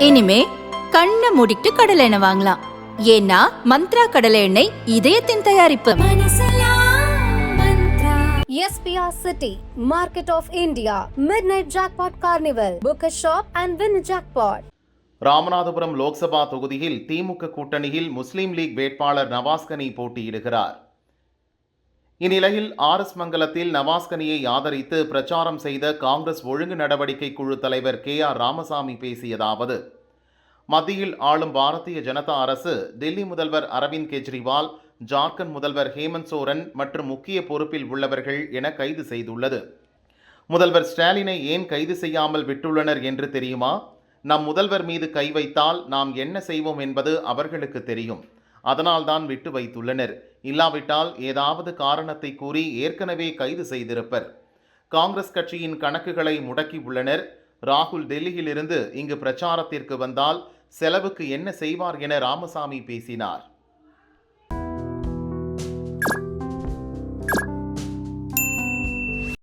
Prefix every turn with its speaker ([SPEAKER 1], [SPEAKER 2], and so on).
[SPEAKER 1] இனிமே கண்ணை மூடிட்டு கடலை எண்ணெய் வாங்கலாம் ஏன்னா மந்த்ரா கடலை எண்ணெய் இதயத்தின் தயாரிப்பு
[SPEAKER 2] SPR City, Market of India, Midnight Jackpot Carnival. Book a shop and win a jackpot.
[SPEAKER 3] Ramanathapuram Lok Sabha தொகுதியில் திமுக கூட்டணியில் முஸ்லீம் லீக் வேட்பாளர் நவாஸ்கனி போட்டியிடுகிறார் இந்நிலையில் ஆர் எஸ் மங்கலத்தில் நவாஸ்கனியை ஆதரித்து பிரச்சாரம் செய்த காங்கிரஸ் ஒழுங்கு நடவடிக்கை குழு தலைவர் கே ஆர் ராமசாமி பேசியதாவது. மத்தியில் ஆளும் பாரதிய ஜனதா அரசு டெல்லி முதல்வர் அரவிந்த் கெஜ்ரிவால் ஜார்க்கண்ட் முதல்வர் ஹேமந்த் சோரன் மற்றும் முக்கிய பொறுப்பில் உள்ளவர்கள் என கைது செய்துள்ளது. முதல்வர் ஸ்டாலினை ஏன் கைது செய்யாமல் விட்டுள்ளனர் என்று தெரியுமா? நம் முதல்வர் மீது கை வைத்தால் நாம் என்ன செய்வோம் என்பது அவர்களுக்கு தெரியும். அதனால்தான் விட்டு வைத்துள்ளனர். இல்லாவிட்டால் ஏதாவது காரணத்தை கூறி ஏற்கனவே கைது செய்திருப்பர். காங்கிரஸ் கட்சியின் கணக்குகளை முடக்கி உள்ளனர். ராகுல் டெல்லியிலிருந்து இங்கு பிரச்சாரத்திற்கு வந்தால் செலவுக்கு என்ன செய்வார் என ராமசாமி பேசினார்.